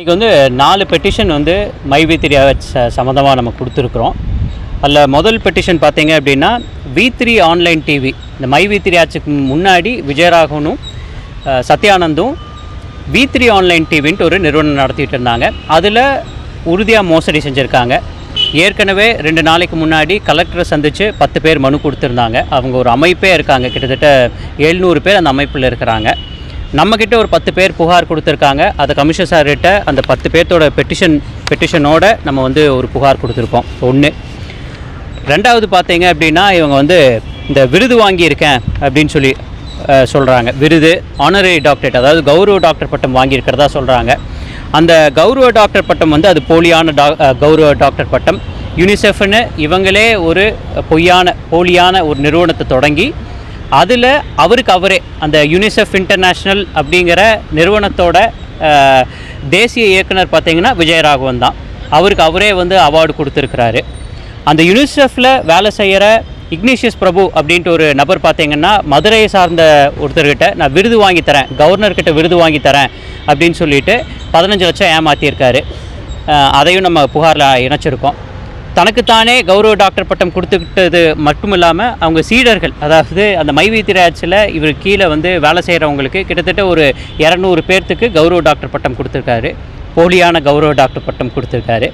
இன்றைக்கி வந்து நாலு பெட்டிஷன் வந்து மை வி த்ரீ சம்மந்தமாக நம்ம கொடுத்துருக்குறோம். அதில் முதல் பெட்டிஷன் பார்த்தீங்க அப்படின்னா வி த்ரீ ஆன்லைன் டிவி இந்த மை வி த்ரீ ஆட்சிக்கு முன்னாடி விஜயராகவனும் சத்யானந்தும் வி த்ரீ ஆன்லைன் டிவின்ட்டு ஒரு நிறுவனம் நடத்திட்டு இருந்தாங்க. அதில் உறுதியாக மோசடி செஞ்சுருக்காங்க. ஏற்கனவே ரெண்டு நாளைக்கு முன்னாடி கலெக்டரை சந்தித்து பத்து பேர் மனு கொடுத்துருந்தாங்க. அவங்க ஒரு அமைப்பே இருக்காங்க. கிட்டத்தட்ட எழுநூறு பேர் அந்த அமைப்பில் இருக்கிறாங்க. நம்மக்கிட்ட ஒரு பத்து பேர் புகார் கொடுத்துருக்காங்க. அதை கமிஷனர் சார்கிட்ட அந்த பத்து பேர்த்தோட பெட்டிஷன் பெட்டிஷனோட நம்ம வந்து ஒரு புகார் கொடுத்துருக்கோம். ஒன்று ரெண்டாவது பார்த்தீங்க அப்படின்னா இவங்க வந்து இந்த விருது வாங்கியிருக்கேன் அப்படின்னு சொல்லி சொல்கிறாங்க விருது ஆனரரி டாக்டரேட் அதாவது கௌரவ டாக்டர் பட்டம் வாங்கியிருக்கிறதா சொல்கிறாங்க அந்த கௌரவ டாக்டர் பட்டம் வந்து அது போலியான டா கௌரவ டாக்டர் பட்டம். யூனிசெஃப்னு இவங்களே ஒரு பொய்யான போலியான ஒரு நிறுவனத்தை தொடங்கி அதில் அவருக்கு அவரே அந்த யூனிசெஃப் இன்டர்நேஷ்னல் அப்படிங்கிற நிறுவனத்தோட தேசிய இயக்குனர் பார்த்திங்கன்னா விஜயராகவன் தான். அவருக்கு அவரே வந்து அவார்டு கொடுத்துருக்கிறாரு. அந்த யூனிசெஃப்பில் வேலை செய்கிற இக்னீஷியஸ் பிரபு அப்படின்ட்டு ஒரு நபர் பார்த்தீங்கன்னா மதுரையை சார்ந்த ஒருத்தர்கிட்ட நான் விருது வாங்கி தரேன் கவர்னர்கிட்ட விருது வாங்கி தரேன் அப்படின்னு சொல்லிட்டு பதினஞ்சு லட்சம் ஏமாற்றியிருக்காரு அதையும் நம்ம புகாரில் இணைச்சிருக்கோம். தனக்குத்தானே கௌரவ டாக்டர் பட்டம் கொடுத்துக்கிட்டது மட்டும் இல்லாமல் அவங்க சீடர்கள் அதாவது அந்த மைவீத்திராட்சியில் இவர் கீழே வந்து வேலை செய்கிறவங்களுக்கு கிட்டத்தட்ட ஒரு இரநூறு பேர்த்துக்கு கௌரவ டாக்டர் பட்டம் கொடுத்துருக்காரு. போலியான கௌரவ டாக்டர் பட்டம் கொடுத்துருக்காரு.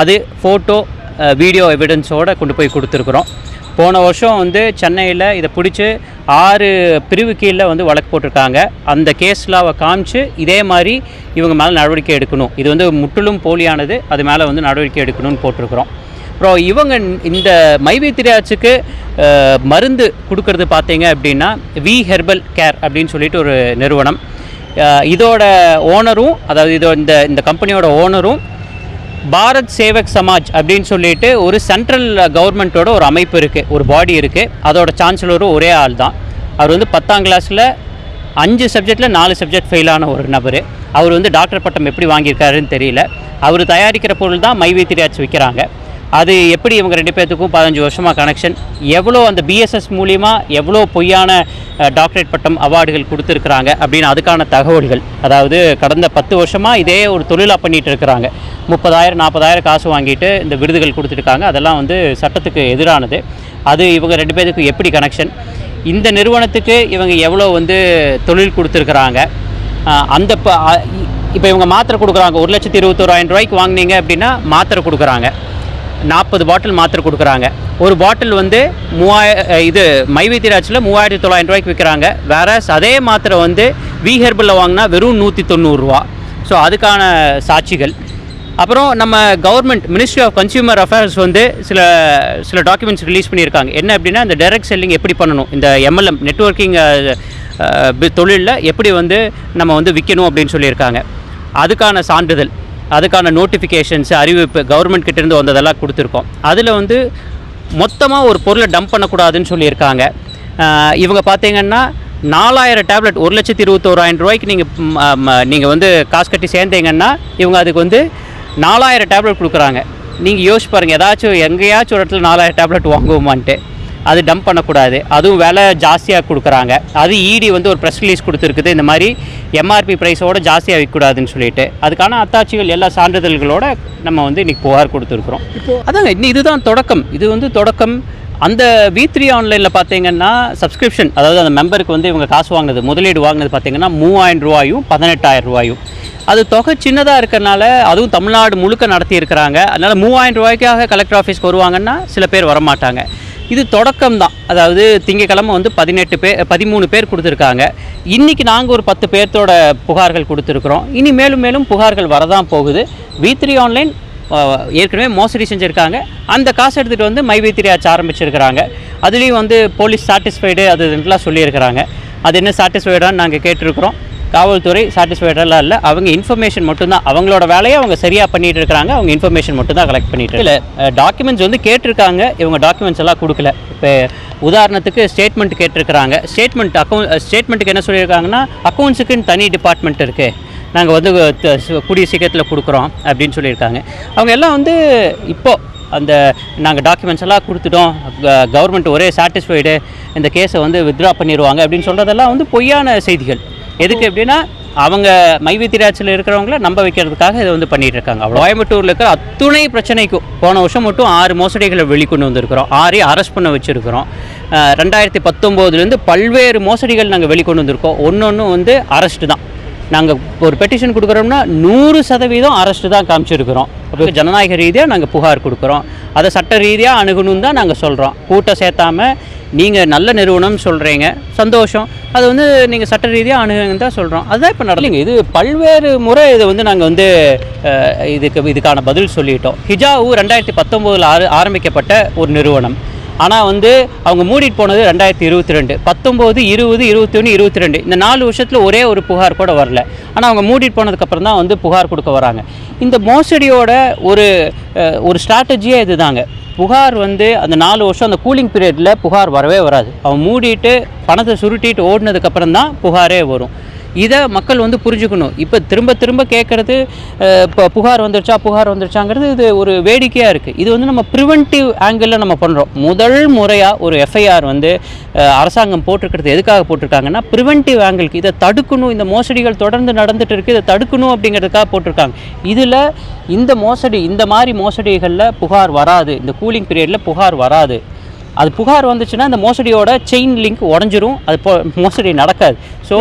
அது ஃபோட்டோ வீடியோ எவிடன்ஸோடு கொண்டு போய் கொடுத்துருக்குறோம். போன வருஷம் வந்து சென்னையில் இதை பிடிச்சி ஆறு பிரிவு கீழே வந்து வழக்கு போட்டிருக்காங்க. அந்த கேஸ்லாவை காமிச்சு இதே மாதிரி இவங்க மேலே நடவடிக்கை எடுக்கணும். இது வந்து முற்றிலும் போலியானது. அது மேலே வந்து நடவடிக்கை எடுக்கணும்னு போட்டிருக்கிறோம். அப்புறம் இவங்க இந்த மைவி திரையாச்சுக்கு மருந்து கொடுக்கறது பார்த்தீங்க அப்படின்னா வி ஹெர்பல் கேர் அப்படின்னு சொல்லிட்டு ஒரு நிறுவனம். இதோட ஓனரும் அதாவது இதோ இந்த இந்த கம்பெனியோட ஓனரும் பாரத் சேவக் சமாஜ் அப்படின்னு சொல்லிட்டு ஒரு சென்ட்ரல் கவர்மெண்ட்டோட ஒரு அமைப்பு இருக்குது ஒரு பாடி இருக்குது அதோட சான்சலரும் ஒரே ஆள் தான். அவர் வந்து பத்தாம் கிளாஸில் அஞ்சு சப்ஜெக்டில் நாலு சப்ஜெக்ட் ஃபெயிலான ஒரு நபர். அவர் வந்து டாக்டர் பட்டம் எப்படி வாங்கியிருக்காருன்னு தெரியல. அவர் தயாரிக்கிற பொருள் தான் மைவி திரியாச்சு விற்கிறாங்க அது எப்படி இவங்க ரெண்டு பேர்த்துக்கும் பதினஞ்சு வருஷமாக கனெக்ஷன் எவ்வளோ அந்த பிஎஸ்எஸ் மூலிமா எவ்வளோ பொய்யான டாக்டரேட் பட்டம் அவார்டுகள் கொடுத்துருக்குறாங்க அப்படின்னு அதுக்கான தகவல்கள். அதாவது கடந்த பத்து வருஷமாக இதே ஒரு தொழிலாக பண்ணிகிட்டு இருக்கிறாங்க. முப்பதாயிரம் நாற்பதாயிரம் காசு வாங்கிட்டு இந்த விருதுகள் கொடுத்துருக்காங்க. அதெல்லாம் வந்து சட்டத்துக்கு எதிரானது. அது இவங்க ரெண்டு பேர்த்துக்கும் எப்படி கனெக்ஷன் இந்த நிறுவனத்துக்கு இவங்க எவ்வளோ வந்து தொழில் கொடுத்துருக்குறாங்க? அந்த இப்போ இவங்க மாத்திரை கொடுக்குறாங்க. ஒரு லட்சத்தி இருபத்தோராயிரம் ரூபாய்க்கு வாங்குனீங்க அப்படின்னா மாத்திரை கொடுக்குறாங்க. நாற்பது பாட்டில் மாத்திரை கொடுக்குறாங்க. ஒரு பாட்டில் வந்து மூவாய இது மைவேத்திராஜில் மூவாயிரத்தி தொள்ளாயிரம் ரூபாய்க்கு விற்கிறாங்க. வேற அதே மாத்திரை வந்து வி ஹெர்பலில் வாங்கினா வெறும் நூற்றி தொண்ணூறுரூவா ஸோ அதுக்கான சாட்சிகள். அப்புறம் நம்ம government ministry of consumer affairs வந்து சில சில டாக்குமெண்ட்ஸ் ரிலீஸ் பண்ணியிருக்காங்க. என்ன அப்படின்னா இந்த டைரக்ட் செல்லிங் எப்படி பண்ணணும்? இந்த எம்எல்எம் நெட்ஒர்க்கிங் தொழிலில் எப்படி வந்து நம்ம வந்து விற்கணும் அப்படின்னு சொல்லியிருக்காங்க. அதுக்கான சான்றிதழ். அதுக்கான நோட்டிஃபிகேஷன்ஸ் அறிவிப்பு கவர்மெண்ட் கிட்டேருந்து வந்ததெல்லாம் கொடுத்துருக்கோம். அதில் வந்து மொத்தமாக ஒரு பொருளை டம்ப் பண்ணக்கூடாதுன்னு சொல்லியிருக்காங்க. இவங்க பார்த்தீங்கன்னா நாலாயிரம் டேப்லெட் ஒரு லட்சத்தி இருபத்தோராயிரம் ரூபாய்க்கு நீங்கள் நீங்கள் வந்து காசு கட்டி சேர்ந்தீங்கன்னா இவங்க அதுக்கு வந்து நாலாயிரம் டேப்லெட் கொடுக்குறாங்க. நீங்கள் யோசிச்சு பாருங்கள் ஏதாச்சும் எங்கேயாச்சும் ஒரு இடத்துல நாலாயிரம் டேப்லெட் வாங்குவோமான்ட்டு. அது டம்ப் பண்ணக்கூடாது. அதுவும் விலை ஜாஸ்தியாக கொடுக்குறாங்க. அது இடி வந்து ஒரு ப்ரெஸ் ரிலீஸ் கொடுத்துருக்குது. இந்த மாதிரி எம்ஆர்பி ப்ரைஸோட ஜாஸ்தியாக விற்கக்கூடாதுன்னு சொல்லிட்டு. அதுக்கான அத்தாட்சிகள் எல்லா சான்றிதழ்களோட நம்ம வந்து இன்றைக்கி புகார் கொடுத்துருக்குறோம். அதாங்க இன்னும் இதுதான் தொடக்கம். இது வந்து தொடக்கம். அந்த வி த்ரீ ஆன்லைனில் பார்த்தீங்கன்னா சப்ஸ்கிரிப்ஷன் அதாவது அந்த மெம்பருக்கு வந்து இவங்க காசு வாங்கினது முதலீடு வாங்கினது பார்த்தீங்கன்னா மூவாயிரம் ரூபாயும் பதினெட்டாயிரம் ரூபாயும். அது தொகை சின்னதாக இருக்கிறனால அதுவும் தமிழ்நாடு முழுக்க நடத்தி இருக்கிறாங்க அதனால் மூவாயிரம் ரூபாய்க்காக கலெக்டர் ஆஃபீஸ்க்கு வருவாங்கன்னா சில பேர் வரமாட்டாங்க. இது தொடக்கம் தான் அதாவது திங்கக்கிழமை வந்து பதினெட்டு பேர் பதிமூணு பேர் கொடுத்துருக்காங்க. இன்றைக்கி நாங்கள் ஒரு பத்து பேர்த்தோட புகார்கள் கொடுத்துருக்குறோம். இனி மேலும் மேலும் புகார்கள் வரதான் போகுது. வி த்ரீ ஆன்லைன் ஏற்கனவே மோசடி செஞ்சுருக்காங்க. அந்த காசு எடுத்துகிட்டு வந்து மை வி த்ரீ ஆச்சு ஆரம்பிச்சிருக்கிறாங்க. அதுலேயும் வந்து போலீஸ் சாட்டிஸ்ஃபைடு அது இதுலாம் சொல்லியிருக்கிறாங்க. அது என்ன சாட்டிஸ்ஃபைடான்னு நாங்கள் கேட்டிருக்கிறோம். காவல்துறை சாட்டிஸ்ஃபைடெல்லாம் இல்லை. அவங்க இன்ஃபர்மேஷன் மட்டும்தான். அவங்களோட வேலையை அவங்க சரியாக பண்ணிட்டு இருக்காங்க அவங்க இன்ஃபர்மேஷன் மட்டும் தான் கலெக்ட் பண்ணிட்டு இல்லை டாக்குமெண்ட்ஸ் வந்து கேட்டிருக்காங்க. இவங்க டாக்குமெண்ட்ஸ் எல்லாம் கொடுக்கல. இப்போ உதாரணத்துக்கு ஸ்டேட்மெண்ட் கேட்டிருக்கிறாங்க. ஸ்டேட்மெண்ட் அக்கௌண்ட் ஸ்டேட்மெண்ட்டுக்கு என்ன சொல்லியிருக்காங்கன்னா அக்கௌண்ட்ஸுக்குன்னு தனி டிபார்ட்மெண்ட் இருக்குது நாங்கள் வந்து கூடிய சீக்கிரத்தில் கொடுக்குறோம் அப்படின்னு சொல்லியிருக்காங்க. அவங்க எல்லாம் வந்து இப்போ அந்த நாங்கள் டாக்குமெண்ட்ஸ் எல்லாம் கொடுத்துட்டோம். கவர்மெண்ட் ஒரே சாட்டிஸ்ஃபைடு இந்த கேஸை வந்து வித்ட்ரா பண்ணிடுவாங்க அப்படின்னு சொல்கிறதெல்லாம் வந்து பொய்யான செய்திகள். எதுக்கு எப்படின்னா அவங்க மைவித்திராட்சியில் இருக்கிறவங்கள நம்ப வைக்கிறதுக்காக இதை வந்து பண்ணிட்டு இருக்காங்க அவ்வளோ கோயம்புத்தூரில் இருக்கிற அத்துணை பிரச்சனைக்கும் போன வருஷம் மட்டும் ஆறு மோசடிகளை வெளிக்கொண்டு வந்திருக்கிறோம். ஆறே அரெஸ்ட் பண்ண வச்சுருக்கிறோம். ரெண்டாயிரத்தி பத்தொம்போதுலேருந்து பல்வேறு மோசடிகள் நாங்கள் வெளிக்கொண்டு வந்திருக்கோம். ஒன்று ஒன்று வந்து அரெஸ்ட்டு தான். நாங்கள் ஒரு பெட்டிஷன் கொடுக்குறோம்னா நூறு சதவீதம் அரெஸ்ட்டு தான் காமிச்சிருக்கிறோம். அப்போ ஜனநாயக ரீதியாக நாங்கள் புகார் கொடுக்குறோம். அதை சட்ட ரீதியாக அணுகணும் தான் நாங்கள் சொல்கிறோம் கூட்டம் சேர்த்தாம நீங்கள் நல்ல நிறுவனம் சொல்கிறீங்க சந்தோஷம். அது வந்து நீங்கள் சட்ட ரீதியாக அணுகுன்னு தான் சொல்கிறோம் அதுதான் இப்போ நடலைங்க இது பல்வேறு முறை இதை வந்து நாங்கள் வந்து இதுக்கு இதுக்கான பதில் சொல்லிட்டோம். ஹிஜாவு ரெண்டாயிரத்தி பத்தொம்போதில் ஆறு ஆரம்பிக்கப்பட்ட ஒரு நிறுவனம். ஆனால் வந்து அவங்க மூடிட்டு போனது ரெண்டாயிரத்தி இருபத்தி ரெண்டு. பத்தொம்போது இருபது இருபத்தி ஒன்று இருபத்தி ரெண்டு. இந்த நாலு வருஷத்தில் ஒரே ஒரு புகார் கூட வரல. ஆனால் அவங்க மூடிட்டு போனதுக்கப்புறம் தான் வந்து புகார் கொடுக்க வராங்க. இந்த மோசடியோட ஒரு ஒரு ஸ்ட்ராட்டஜியே இதுதாங்க. புகார் வந்து அந்த நாலு வருஷம் அந்த கூலிங் பீரியடில் புகார் வரவே வராது. அவன் மூடிட்டு பணத்தை சுருட்டிட்டு ஓடினதுக்கப்புறம் தான் புகாரே வரும். இதை மக்கள் வந்து புரிஞ்சுக்கணும். இப்போ திரும்ப திரும்ப கேட்குறது இப்போ புகார் வந்துருச்சா புகார் வந்துருச்சாங்கிறது இது ஒரு வேடிக்கையாக இருக்குது இது வந்து நம்ம ப்ரிவென்டிவ் ஆங்கிளில் நம்ம பண்ணுறோம் முதல் முறையாக ஒரு எஃப்ஐஆர் வந்து அரசாங்கம் போட்டிருக்கிறது எதுக்காக போட்டிருக்காங்கன்னா ப்ரிவென்டிவ் ஆங்கிளுக்கு இதை தடுக்கணும். இந்த மோசடிகள் தொடர்ந்து நடந்துட்டு இருக்குது இதை தடுக்கணும் அப்படிங்கிறதுக்காக போட்டிருக்காங்க. இதில் இந்த மோசடி இந்த மாதிரி மோசடிகளில் புகார் வராது. இந்த கூலிங் பீரியடில் புகார் வராது. அது புகார் வந்துச்சுன்னா இந்த மோசடியோட செயின் லிங்க் உடஞ்சிரும். அது மோசடி நடக்காது. ஸோ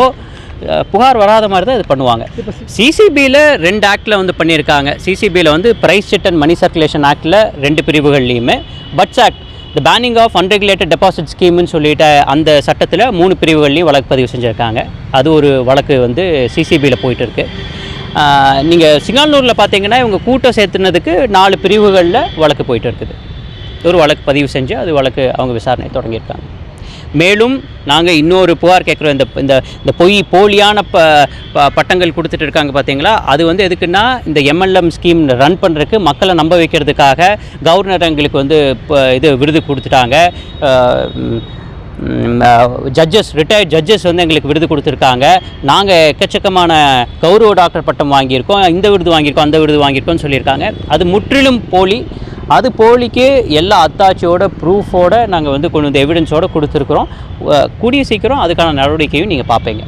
புகார் வராத மாதிரி தான் இது பண்ணுவாங்க. சிசிபியில் ரெண்டு ஆக்டில் வந்து பண்ணியிருக்காங்க. சிசிபியில் வந்து prize chit and money circulation ஆக்டில் ரெண்டு பிரிவுகள்லையுமே. BUDS act the banning of unregulated deposit ஸ்கீம்னு சொல்லிட்டு அந்த சட்டத்தில் மூணு பிரிவுகள்லையும் வழக்கு பதிவு செஞ்சுருக்காங்க. அது ஒரு வழக்கு வந்து சிசிபியில் போயிட்டு இருக்கு நீங்கள் சிங்கானூரில் பார்த்தீங்கன்னா இவங்க கூட்டம் சேர்த்துனதுக்கு நாலு பிரிவுகளில் வழக்கு போயிட்டு இருக்குது ஒரு வழக்கு பதிவு செஞ்சு அது வழக்கு அவங்க விசாரணை தொடங்கியிருக்காங்க. மேலும் நாங்கள் இன்னொரு புகார் கேட்குறோம். இந்த இந்த இந்த பொய் போலியான ப ப- பட்டங்கள் கொடுத்துட்டு இருக்காங்க பார்த்தீங்களா அது வந்து எதுக்குன்னா இந்த எம்எல்எம் ஸ்கீம் ரன் பண்ணுறதுக்கு மக்களை நம்ப வைக்கிறதுக்காக கவர்னர் எங்களுக்கு வந்து இப்போ இது விருது கொடுத்துட்டாங்க. ஜட்ஜஸ் ரிட்டையர்ட் ஜட்ஜஸ் வந்து எங்களுக்கு விருது கொடுத்துருக்காங்க. நாங்கள் எக்கச்சக்கமான கௌரவ டாக்டர் பட்டம் வாங்கியிருக்கோம். இந்த விருது வாங்கியிருக்கோம் அந்த விருது வாங்கியிருக்கோம்னு சொல்லியிருக்காங்க. அது முற்றிலும் போலி. அது போலிக்கு எல்லா அத்தாட்சியோட ப்ரூஃபோட நாங்கள் வந்து கொண்டு வந்து எவிடன்ஸோடு கொடுத்துருக்குறோம். கூடிய சீக்கிரம் அதுக்கான நடவடிக்கையும் நீங்கள் பார்ப்பீங்க.